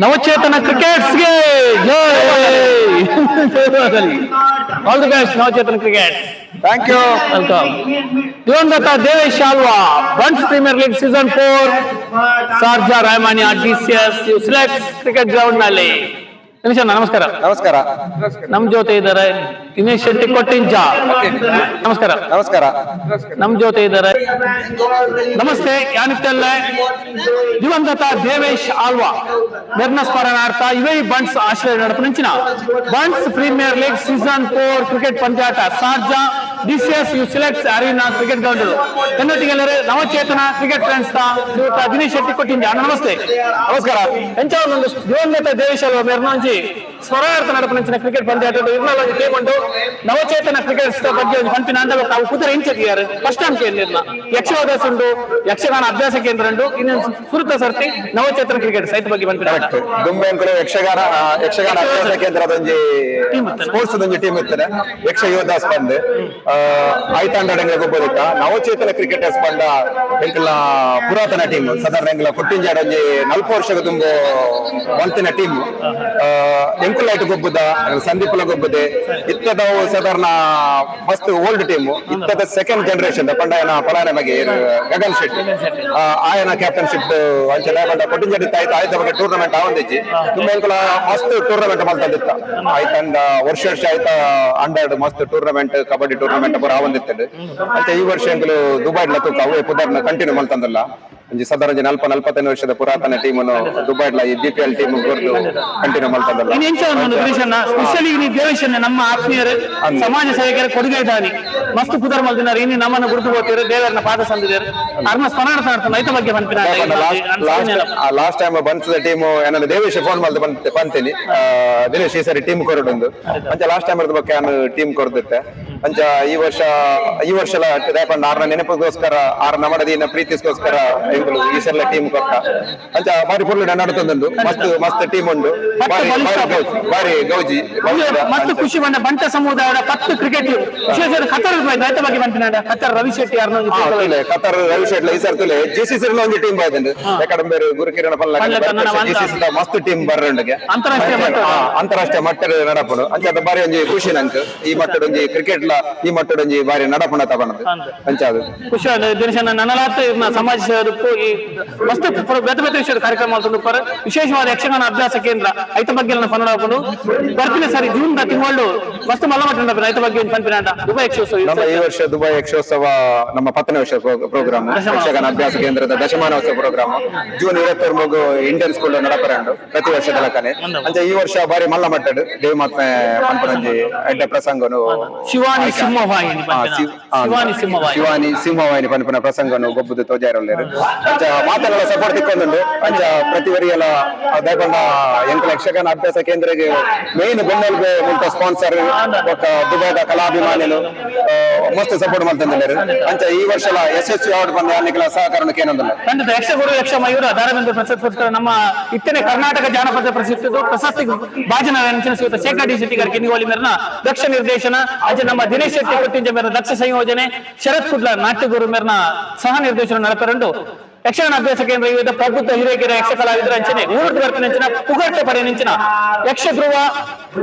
Navachetana ಕ್ರಿಕೆಟ್ಸ್ಗೆ all the best Navachetana cricket thank you welcome ದಿವಂಗತ Devesh ಶಾಲ್ವಾ Bunts premier league season four Sharjah ರಾಯಮಾನಿಯಾ DCS select cricket ಗ್ರೌಂಡ್ನಲ್ಲಿ ಅಣ್ಣ, ನಮಸ್ಕಾರ. ನಮಸ್ಕಾರ. ನಮ್ ಜೊತೆ ಇದ್ದಾರೆ ದಿನೇಶ್ ಶೆಟ್ಟಿ ಕೊಟ್ಟಿಂಜ. ನಮಸ್ಕಾರ. ನಮಸ್ಕಾರ. ನಮ್ ಜೊತೆ ಇದ್ದಾರೆ. ನಮಸ್ತೆ ಯಾನಿತ್ತಲ್ಲ ದಿವಂಗತ ದೇವೇಶ್ ಆಲ್ವಾ ನಿರ್ನ ಸ್ಮರಣಾರ್ಥ ಇವೇ ಬಂಡ್ಸ್ ಆಶ್ರಯ ನಡಪನಿಂಚಿನ Bunts premier league season four cricket ಪಂದ್ಯಾಟ. Sharjah DCS U selects arena cricket ground ಎನ್ನೊಟ್ಟಿಗೆಲ್ಲರೆ Navachetana cricket friends ಶ್ರೀಯುತ ದಿನೇಶ್ ಶೆಟ್ಟಿ ಕೊಟ್ಟಿಂದ ನಮಸ್ತೆ. ನಮಸ್ಕಾರ. ಎಂಚ ಒಂದು ದಿವಂಗತ ದೇವೇಶ್ ಮೆರ್ನಾಂಜಿ. ಸ್ಮರಣಾರ್ಥ ನಡಪನಿಂಚಿನ ಕ್ರಿಕೆಟ್ ಪಂದ್ಯ ಇರ್ನಲ್ಲ ಕೇಳ್ಕೊಂಡು ನವಚೇತನ ಕ್ರಿಕೆಟ್ ಬಗ್ಗೆ ಒಂದು ಪಂಪಿನ ಅಂದ ತಾವು ಕುದುರ ಇಂಚದಿದ್ದಾರೆ ಫಸ್ಟ್ ಟೈಮ್ ಕೇಳಿರ್ನ ಯಕ್ಷವಾದಸ್ ಉಂಟು ಯಕ್ಷಗಾನ ಅಭ್ಯಾಸ ಕೇಂದ್ರ ಉಂಟು ಇನ್ನು ಸುರುತ ಸರ್ತಿ ನವಚೇತನ ಕ್ರಿಕೆಟ್ ಸೈಟ್ ಬಗ್ಗೆ ಬಂದ ದುಂಬೆಂಕುಲು ಯಕ್ಷಗಾನ ಯಕ್ಷಗಾನ ಅಭ್ಯಾಸ ಕೇಂದ್ರದ ಒಂಜಿ? ಸ್ಪೋರ್ಟ್ಸ್ ಒಂಜಿ ಟೀಮ್ ಇರ್ತದೆ ಯಕ್ಷ ಯೋಧ ಸ್ಪಂದ್ ಆಯ್ತಾಂಡಂಗೆ ಗೊಬ್ಬದಿಕ್ಕ ನವಚೇತನ ಕ್ರಿಕೆಟ್ ಸ್ಪಂದ ಎಂಕಲ ಪುರಾತನ ಟೀಮ್ ಸಾಧಾರಣ ಎಂಕಲ ಕೊಟ್ಟಿಂಜಾಡ ಒಂಜಿ ನಲ್ಪ ವರ್ಷದ ತುಂಬು ಒಂತಿನ ಟೀಮ್ ಎಂಕುಲ ಐಟ್ ಗೊಬ್ಬುದ ಸಂದೀಪುಲ ಗೊಬ್ಬದೆ. ಇತ್ತದ ಸಾಧಾರಣ ಫಸ್ಟ್ ಓಲ್ಡ್ ಟೀಮ್ ಇತ್ತದ ಸೆಕೆಂಡ್ ಜನರೇಷನ್ ಪಂಡಾಯನ ಪಲಾಯನ ಬಗ್ಗೆ ಗಗನ್ ಶೆಟ್ಟಿ. ಆಯನ ಕ್ಯಾಪ್ಟನ್ಶಿಪ್ ಅಂಚಲ ಪಂಡ ಕೊಟ್ಟಿಂಜಾಡಿ ಆಯ್ತು ಆಯ್ತ ಬಗ್ಗೆ ಟೂರ್ನಮೆಂಟ್ ಆವಂದಿಜ್ಜಿ. ತುಂಬ ಎಂಕುಲ ಮಸ್ತ್ ಟೂರ್ನಮೆಂಟ್ ಮಲ್ತಂದಿತ್ತ ಆಯ್ತಂದ ವರ್ಷ ವರ್ಷ ಆಯ್ತ ಅಂಡರ್ಡ್ ಮಸ್ತ್ ಟೂರ್ನಮೆಂಟ್ ಕಬಡ್ಡಿ ಟೂರ್ನಮೆಂಟ್ ಪೂರ ಆವಂದಿತ್ತದು ಅಂತ ಈ ವರ್ಷ ಎಂಕುಲು ದುಬೈಡ್ಲ ತೂಕ ಅವೇ ಪುದರ್ನ ಕಂಟಿನ್ಯೂ ಮಲ್ತಂದಲ್ಲ ಒಂಜಿ ಸಾಧಾರಣ ಒಂಜಿ ನಲ್ಪ ನಲ್ಪತ್ತೈದು ವರ್ಷದ ಪುರಾತನ ಟೀಮ್ ದುಬೈಡ್ಲ ಈ ಬಿ ಪಿ ಎಲ್ ಟೀಮ್ ಕೊರ್ದು ಕಂಟಿನ್ಯೂ ಮಾಡ್ತಾರೆ ಇನ್ನು ಎಂಚ ಒಂದು ದಿನೇಶನ್ನ ಸ್ಪೆಷಲಿ ಇನ್ನು ದೇವೇಶನ್ನ ನಮ್ಮ ಆತ್ಮೀಯರು ಸಮಾಜ ಸೇವಕರ ಕೊಡುಗೆ ಇದ್ದಾನೆ. ಮಸ್ತ್ ಕುದರ್ ಮಲ್ದಿನಾರು ಇನ್ನು ನಮ್ಮನ್ನು ಗುರುತು ಹೋಗ್ತೀರಿ ದೇವರನ್ನ ಪಾದ ಸಂದಿದ್ದಾರೆ ಅರ್ಮ ಸ್ಮರಣಾರ್ಥ ಮಾಡ್ತಾರೆ ರೈತ ಬಗ್ಗೆ ಬಂದಿನ ಲಾಸ್ಟ್ ಟೈಮ್ ಬಂತದ ಟೀಮ್ ಏನಂದ್ರೆ ದೇವೇಶ್ ಫೋನ್ ಮಾಡ್ದು ಬಂತ ಬಂತೇನಿ. ದಿನೇಶ್ ಈ ಸರಿ ಟೀಮ್ ಕೊರಡೊಂದು. ಮತ್ತೆ ಲಾಸ್ಟ್ ಟೈಮ್ ಇರದ ಬಗ್ಗೆ ನಾನು ಟೀಮ್ ಕೊರದಿತ್ತೆ ಅಂಚ ಈ ವರ್ಷ ಈ ವರ್ಷ ಆರನ ಆರ್ನ ನೆನಪಿಗೋಸ್ಕರ ಆರ್ನ ನಮ್ಮಡದಿನ ಪ್ರೀತಿಸ್ಕೋಸ್ಕರ ಎಂಕುಲು ಈ ಸಲ ಟೀಮ್ ಕೊಟ್ಟ. ಅಂಚ ಬಾರಿ ಪುರ್ಲು ನಡತಂದು ಮಸ್ತ್ ಮಸ್ತ್ ಟೀಮ್ ಉಂಡು ಬಾರಿ ಗೌಜಿ ಮಸ್ತ್ ಖುಷಿ ಬಂದ ಬಂಟ ಸಮುದಾಯದ ಪತ್ತು ಕ್ರಿಕೆಟ್ ಖತರ್ ರೈತ ಬಗ್ಗೆ ಬಂದಿನ ಖತರ್ ರವಿ ಶೆಟ್ಟಿ ತುಲೆ ಕತಾರ್ ರವಿ ಲ ಈ ಸರ್ ತುಲೆ ಜಿಸಿಸಿ ಒಂದು ಟೀಮ್ ಬಾಯ್ದಂದು ಯಾಕಡೆ ಬೇರೆ ಗುರುಕಿರಣ ಪಲ್ಲ. ಜಿಸಿಸಿ ಮಸ್ತ್ ಟೀಮ್ ಬರ್ರಂಡ್ಗೆ ಅಂತಾರಾಷ್ಟ್ರೀಯ ಮಟ್ಟ ಅಂತಾರಾಷ್ಟ್ರೀಯ ಮಟ್ಟದ ನಡಪುಡು ಅಂಚ ಬಾರಿ ಒಂದು ಖುಷಿ ನಂಗೆ ಈ ಮಟ್ಟದ ಒಂದು ಕ್ರಿಕೆಟ್ ಲ ಈ ಮಟ್ಟದ ಒಂಜಿ ಬಾರಿ ನಡಪಣ ತಗೊಂಡದು ಪಂಚಾಯತ್ ಖುಷಿ ದಿನಶನ ನನಲಾತ ಸಮಾಜ ಸೇವಕರು ಈ ಮಸ್ತ್ ಬೇತೆ ಬೇತೆ ವಿಷಯದ ಕಾರ್ಯಕ್ರಮ ಪರ ವಿಶೇಷವಾದ ಯಕ್ಷಗಾನ ಅಭ್ಯಾಸ ಕೇಂದ್ರ ಐತ ಬಗ್ಗೆ ಪನ್ನಡ ಹಾಕೊಂಡು ಬರ್ತೀನಿ ಸರಿ ಜೂನ್ ತಿಂಗಳು ಮಸ್ತ್ ಮಲ್ಲ ಮಟ್ಟ ರೈತ ಬಗ್ಗೆ ಪಂಪಿನ ದುಬೈ ಯಕ್ಷೋತ್ಸವ ನಮ್ಮ ಈ ವರ್ಷ ದುಬೈ ಯಕ್ಷೋತ್ಸವ ನಮ್ಮ ಪತ್ತನೇ ವರ್ಷ ಪ್ರೋಗ್ರಾಮ್. ಯಕ್ಷಗಾನ ಅಭ್ಯಾಸ ಕೇಂದ್ರದ ದಶಮಾನೋತ್ಸವ ಪ್ರೋಗ್ರಾಮ್. ಜೂನ್ ಇರತ್ತರ್ ಮಗು ಇಂಡಿಯನ್ ಸ್ಕೂಲ್ ನಡಪರಂಡು ಪ್ರತಿ ವರ್ಷದ ಲಕ್ಕನೆ. ಅಂಚ ಈ ವರ್ಷ ಬಾರಿ ಮಲ್ಲ ಮಟ್ಟಡು ದೇವ್ ಮಾತ್ಮೆ ಪನ್ಪನಂಜಿ ಅಡ್ಡ ಪ್ರಸಂಗನು ಶಿವಾನಿ ಸಿಂಹವಾಹಿನಿ ಆ, ಪಂಪಿನ. ಶಿವ್- ಆ, ಶಿವಾನಿ ಸಿಂಹವಾಹಿನಿ. ಶಿವಾನಿ ಸಿಂಹವಾಹಿನಿ ಪನ್ಪನ ಪ್ರಸಂಗನು ಗೊಬ್ಬುದು ತೋಜಾರಲ್ಲೇರು ಅಂಚ ಮಾತಗಳ ಸಪೋರ್ಟ್ ತಿಕ್ಕೊಂಡು ಅಂಚ ಪ್ರತಿ ವರಿಯಲ ಎಂಟು ಎಂಕಲ ಯಕ್ಷಗಾನ ಅಭ್ಯಾಸ ಕೇಂದ್ರಗೆ ಮೇನ್ ಬೆನ್ನೆಲ್ಬೆ ಮುಂತ ಸ್ಪಾನ್ಸರ್ ಬೊಕ್ಕ ದುಬೈದ ಕಲಾಭಿಮಾನಿಲು ಮಸ್ತ್ ಸಪೋರ್ಟ್ ಮಾಡ್ತಂದಿಲ್ಲೇರು ಅಂಚ ಈ ವರ್ಷಲ ಯಶಸ್ವಿ ಅವಾರ್ಡ್ ಬಂದ ಅಲ್ಲಿಗೆಲ್ಲ ಸಹಕಾರಕ್ಕೆ ಏನಂದಲ್ಲ ಖಂಡಿತ ಯಕ್ಷಗುರು ಯಕ್ಷ ಮಯೂರ ಧಾರವೇಂದ್ರ ಪ್ರಶಸ್ತಿ ಪುರಸ್ಕಾರ ನಮ್ಮ ಇತ್ತನೆ ಕರ್ನಾಟಕ ಜಾನಪದ ಪ್ರಶಸ್ತಿ ಪ್ರಶಸ್ತಿ ಭಾಜನ ನೆನಪಿನ ಶ್ರೀಯುತ ಶೇಖರ್ ಡಿ ಶೆಟ್ಟಿ ಗಾరికి ಕಿನ್ನಿಗೋಳಿ ಮೇರನ ದಕ್ಷ ನಿರ್ದೇಶನ ಅಜೆ ನಮ್ಮ ದಿನೇಶ್ ಶೆಟ್ಟಿ ಕೊಟ್ಟಿಂಜ ಮೇರ ದಕ್ಷ ಸಂಯೋಜನೆ ಶರತ್ ಕುಡ್ಲ ನಾಟ್ಯಗುರು ಮೇರನ ಸಹ ನಿರ್ದೇಶನ ನಡಪರಂಡು ಯಕ್ಷಗಾನ ಅಭ್ಯಾಸ ಕೇಂದ್ರ ವಿವಿಧ ಪ್ರಬುದ್ಧ ಹಿರೇಕೆರೆ ಯಕ್ಷ ಕಲಾವಿದರ ಅಂಚನೆ ಊರುಟ್ ಪುಗಟ್ಟ ಪಡೆ ನಿಂಚಿನ ಯಕ್ಷ ಧ್ರುವ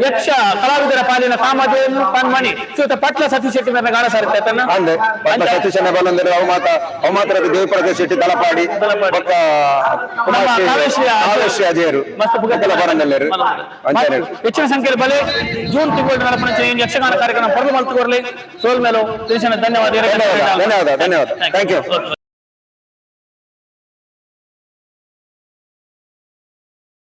ಯಕ್ಷ ಕಲಾವಿದರ ಪಾಲಿನ ಕಾಮಧೇನು ಪನ್ಮಣಿ ಶ್ರೀಯುತ ಪಟ್ಲ ಸತೀಶ್ ಶೆಟ್ಟಿ ಮೇಲೆ ಗಾಣ ಸಾರುತ್ತೆ ತನ್ನ? ಅಂದೆ ಪಟ್ಟ ಸತೀಶನ ಬಲಂದರು ಅವಮಾತ ಅವು ಮಾತ್ರ ದೇವಪ್ರಕಾಶ್ ಶೆಟ್ಟಿ ತಲಪಾಡಿ ಶ್ರೀ- ಕಾವೇಶ್ರೀ ಕಾವೇಶ್ರೀ ಅಜಯರು ಮಸ್ತ್ ಪುಗಟ್ಟಲ ಬರಂದಲ್ಲೇರು ಅಂಚನೆ ಹೆಚ್ಚಿನ ಸಂಖ್ಯೆಯಲ್ಲಿ ಬಲೆ ಜೂನ್ ತಿಂಗಳು ನಡಪಣ ಯಕ್ಷಗಾನ ಕಾರ್ಯಕ್ರಮ ಪಡೆದು ಮಲ್ತು ಕೊರಲಿ ಸೋಲ್ ಮೇಲೋ ಧನ್ಯವಾದ. ಧನ್ಯವಾದ ಧನ್ಯವಾದ ಥ್ಯಾಂಕ್ ಯು